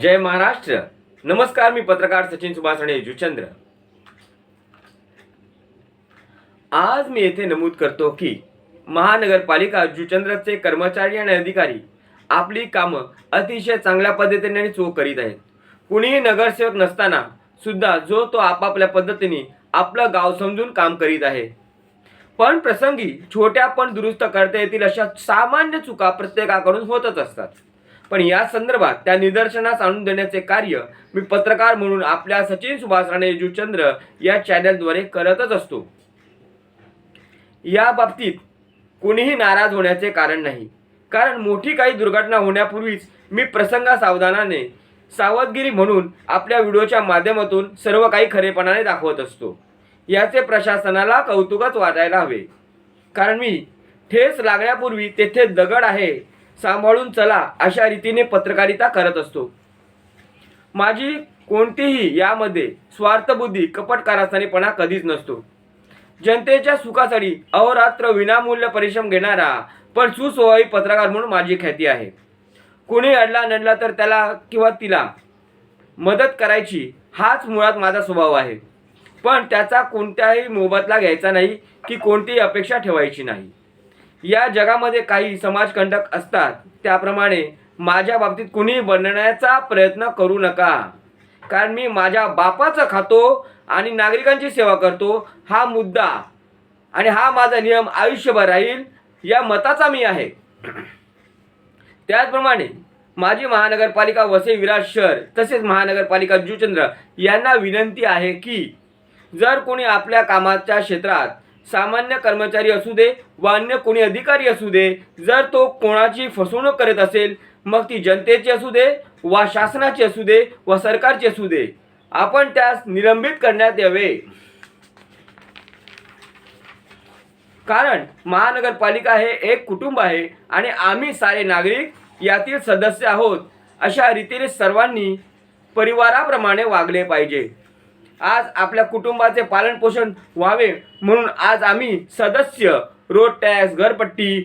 जय महाराष्ट्र. नमस्कार मी पत्रकार सचिन सुभाषणे जुचंद्र. आज मी येथे नमूद करतो की महानगरपालिका जुचंद्रचे कर्मचारी आणि अधिकारी आपली कामं अतिशय चांगल्या पद्धतीने आणि चोख करीत आहेत. कुणीही नगरसेवक नसताना सुद्धा जो तो आपापल्या पद्धतीने आपलं गाव समजून काम करीत आहे. पण प्रसंगी छोट्या पण दुरुस्त करता येतील अशा सामान्य चुका प्रत्येकाकडून होतच असतात. पण या संदर्भात त्या निदर्शनास आणून देण्याचे कार्य मी पत्रकार म्हणून आपल्या सचिन सुभाष राणे जुचंद्र या चॅनलद्वारे करतच असतो. या बाबतीत कोणीही नाराज होण्याचे कारण नाही. कारण मोठी काही दुर्घटना होण्यापूर्वीच मी प्रसंगा सावधानाने सावधगिरी म्हणून आपल्या व्हिडिओच्या माध्यमातून सर्व काही खरेपणाने दाखवत असतो. याचे प्रशासनाला कौतुकच वाटायला हवे. कारण मी ठेस लागण्यापूर्वी तेथे दगड आहे. सांभाळून चला अशा रीतीने पत्रकारिता करत असतो. माझी कोणतीही यामध्ये स्वार्थबुद्धी कपट कारस्थानीपणा कधीच नसतो. जनतेच्या सुखासाठी अहोरात्र विनामूल्य परिश्रम घेणारा पण सुस्वभावी पत्रकार म्हणून माझी ख्याती आहे. कोणी अडला नडला तर त्याला किंवा तिला मदत करायची हाच मुळात माझा स्वभाव आहे. पण त्याचा कोणत्याही मोबदला घ्यायचा नाही की कोणतीही अपेक्षा ठेवायची नाही. या जगामध्ये काही समाजकंटक असतात. त्याप्रमाणे माझ्या बाबतीत कुणी बनण्याचा प्रयत्न करू नका. कारण मी माझ्या बापाचं खातो आणि नागरिकांची सेवा करतो हा मुद्दा आणि हा माझा नियम आयुष्यभर राहील या मताचा मी आहे. त्याचप्रमाणे माझी महानगरपालिका वसई विराट शहर तसेच महानगरपालिका जुचंद्र यांना विनंती आहे की जर कोणी आपल्या कामाच्या क्षेत्रात सामान्य कर्मचारी असू दे वा अन्य कोणी अधिकारी असू दे जर तो कोणाची फसवणूक करत असेल मग ती जनतेची असू दे वा शासनाची असू दे वा सरकारची असू दे. आपण त्यास निलंबित करण्यात यावे. कारण महानगरपालिका हे एक कुटुंब आहे आणि आम्ही सारे नागरिक यातील सदस्य आहोत. अशा रीतीने सर्वांनी परिवाराप्रमाणे वागले पाहिजे. आज आपल्या कुटुंबाचे पालनपोषण व्हावे म्हणून आज आम्ही सदस्य रोड टॅक्स घरपट्टी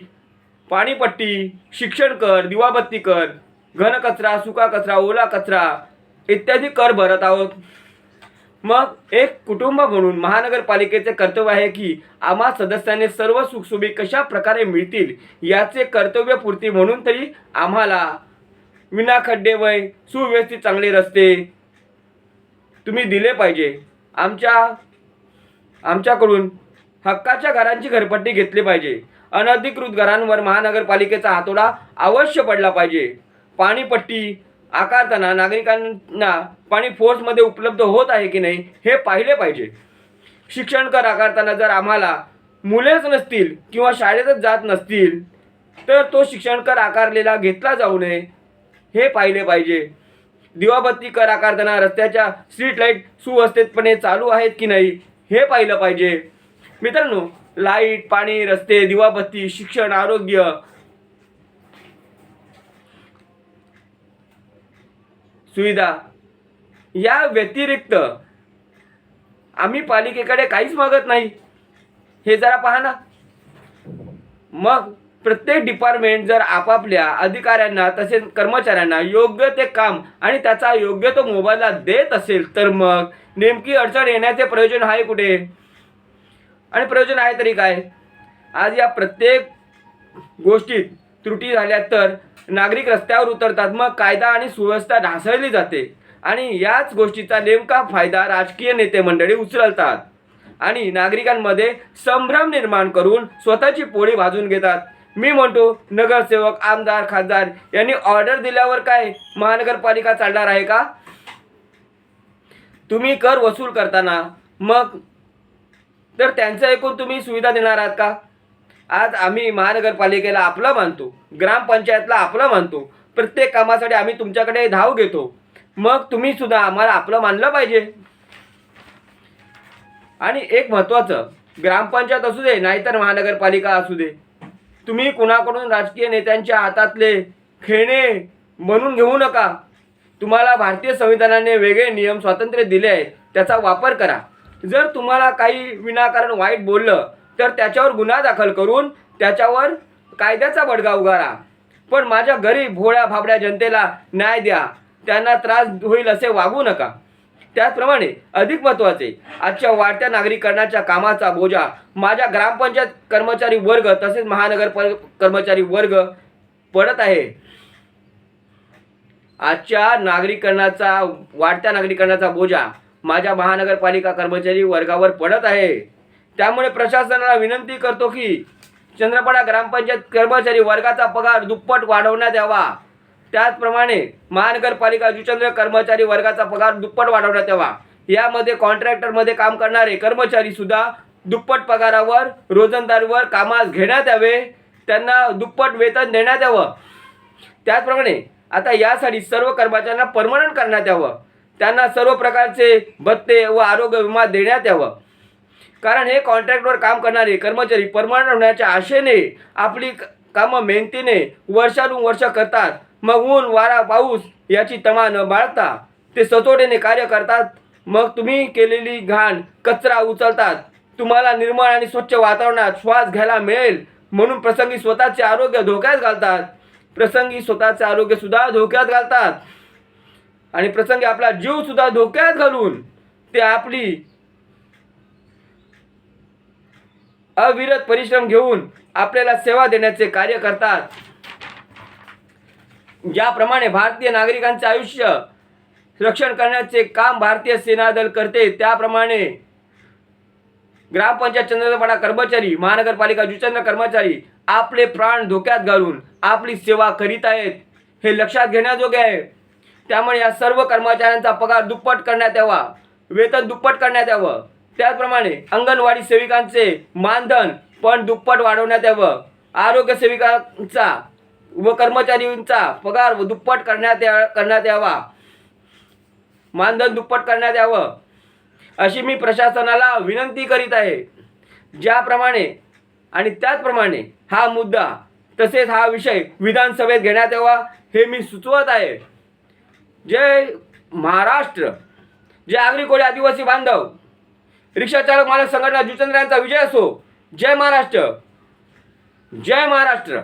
पाणीपट्टी शिक्षण कर दिवाबत्ती कर घनकचरा सुका कचरा ओला कचरा इत्यादी कर भरत आहोत. मग एक कुटुंब म्हणून महानगरपालिकेचे कर्तव्य आहे की आम्हा सदस्यांनी सर्व सुखसुबी कशा प्रकारे मिळतील याचे कर्तव्यपूर्ती म्हणून तरी आम्हाला विना खड्डे वय सुव्यवस्थित चांगले रस्ते तुम्ही दिले पाहिजे. आमच्या आमच्याकडून हक्काच्या घरांची घरपट्टी घेतली पाहिजे. अनधिकृत घरांवर महानगरपालिकेचा हातोडा अवश्य पडला पाहिजे. पाणीपट्टी आकारताना नागरिकांना पाणी फोर्समध्ये उपलब्ध होत आहे की नाही हे पाहिले पाहिजे. शिक्षण कर आकारताना जर आम्हाला मुलेच नसतील किंवा शाळेतच जात नसतील तर तो शिक्षण कर आकारलेला घेतला जाऊ नये हे पाहिले पाहिजे. दिवाबत्ती कर आकारताना रस्त्याच्या स्ट्रीट लाइट सुव्यवस्थितपणे चालू आहेत की नाही हे पाहिलं पाहिजे. मित्रांनो लाइट पाणी रस्ते दिवाबत्ती शिक्षण आरोग्य. सुविधा. या व्यतिरिक्त आम्ही पालिकेकडे काहीच मागत नाही. हे जरा पहा ना. मग प्रत्येक डिपार्टमेंट जर आपापल्या अधिकाऱ्यांना तसेच कर्मचाऱ्यांना योग्य ते काम आणि त्याचा योग्य तो मोबाईलला देत असेल तर मग नेमकी अडचण येण्याचे प्रयोजन आहे कुठे? आणि प्रयोजन आहे तरी काय? आज या प्रत्येक गोष्टीत त्रुटी झाल्या तर नागरिक रस्त्यावर उतरतात मग कायदा आणि सुव्यवस्था ढासळली जाते आणि याच गोष्टीचा नेमका फायदा राजकीय नेते मंडळी उचलतात आणि नागरिकांमध्ये संभ्रम निर्माण करून स्वतःची पोळी भाजून घेतात. मी म्हणतो नगरसेवक आमदार खासदार यांनी ऑर्डर दिल्यावर काय महानगरपालिका चालणार आहे का? तुम्ही कर वसूल करताना. मग तर त्यांचं ऐकून तुम्ही सुविधा देणार आहात का? आज आम्ही महानगरपालिकेला आपलं मानतो ग्रामपंचायतला आपलं मानतो प्रत्येक कामासाठी आम्ही तुमच्याकडे धाव घेतो. मग तुम्ही सुद्धा आम्हाला आपलं मानलं पाहिजे. आणि एक महत्त्वाचं ग्रामपंचायत असू दे नाहीतर महानगरपालिका असू दे. तुम्ही कुणाकडून राजकीय नेत्यांच्या हातातले खेळणे म्हणून घेऊ नका. तुम्हाला भारतीय संविधानाने वेगळे नियम स्वातंत्र्य दिले आहेत त्याचा वापर करा. जर तुम्हाला काही विनाकारण वाईट बोललं तर त्याच्यावर गुन्हा दाखल करून त्याच्यावर कायद्याचा बडगा उगारा. पण माझ्या गरीब भोळ्या भाबड्या जनतेला न्याय द्या. त्यांना त्रास होईल असे वागू नका. त्याचप्रमाणे अधिक महत्त्वाचे आजच्या वाढत्या नागरीकरणाच्या कामाचा बोजा माझ्या ग्रामपंचायत कर्मचारी वर्ग तसेच महानगर कर्मचारी वर्ग पडत आहे. आजच्या नागरीकरणाचा वाढत्या नागरीकरणाचा बोजा माझ्या महानगरपालिका कर्मचारी वर्गावर पडत आहे. त्यामुळे प्रशासनाला विनंती करतो की चंद्रपाडा ग्रामपंचायत कर्मचारी वर्गाचा पगार दुप्पट वाढवण्यात यावा. त्याचप्रमाणे महानगरपालिका जुचंद्र कर्मचारी वर्गाचा पगार दुप्पट वाढवण्यात यावा. यामध्ये कॉन्ट्रॅक्टरमध्ये काम करणारे कर्मचारी सुद्धा दुप्पट पगारावर रोजंदारीवर कामास घेण्यात यावे. त्यांना दुप्पट वेतन देण्यात यावं. त्याचप्रमाणे आता यासाठी सर्व कर्मचाऱ्यांना परमनंट करण्यात यावं. त्यांना सर्व प्रकारचे भत्ते व आरोग्य विमा देण्यात यावं. कारण हे कॉन्ट्रॅक्टवर काम करणारे कर्मचारी परमनंट होण्याच्या आशेने आपली कामं मेहनतीने वर्षानुवर्ष करतात. मग ऊन वारा पाऊस याची तमा न बाळता ते सचोटीने कार्य करतात. मग तुम्ही केलेली घाण कचरा उचलतात. तुम्हाला निर्मळ आणि स्वच्छ वातावरणात श्वास घ्यायला मिळेल म्हणून प्रसंगी स्वतःचे आरोग्य धोक्यात घालतात. प्रसंगी स्वतःचे आरोग्य सुद्धा धोक्यात घालतात. आणि प्रसंगी आपला जीव सुद्धा धोक्यात घालून ते आपली अविरत परिश्रम घेऊन आपल्याला सेवा देण्याचे कार्य करतात. ज्याप्रमाणे भारतीय नागरिकांचे आयुष्य रक्षण करण्याचे काम भारतीय सेना दल करते त्याप्रमाणे ग्रामपंचायत चंद्रपाडा कर्मचारी महानगरपालिका जुचंद्र कर्मचारी आपले प्राण धोक्यात घालून आपली सेवा करीत आहेत हे लक्षात घेण्याजोगे आहे. त्यामुळे या सर्व कर्मचाऱ्यांचा पगार दुप्पट करण्यात यावा वेतन दुप्पट करण्यात यावं. त्याचप्रमाणे अंगणवाडी सेविकांचे मानधन पण दुप्पट वाढवण्यात यावं. आरोग्य सेविकांचा व कर्मचारींचा पगार व दुप्पट करण्यात या करण्यात यावा. मानधन दुप्पट करण्यात यावं. अशी मी प्रशासनाला विनंती करीत आहे. ज्याप्रमाणे आणि त्याचप्रमाणे हा मुद्दा तसेच हा विषय विधानसभेत घेण्यात यावा हे मी सुचवत आहे. जय महाराष्ट्र. जय आगरी कोळी आदिवासी बांधव. रिक्षाचालक मालक संघटना जुचंद्र यांचा विजय असो. जय महाराष्ट्र. जय महाराष्ट्र.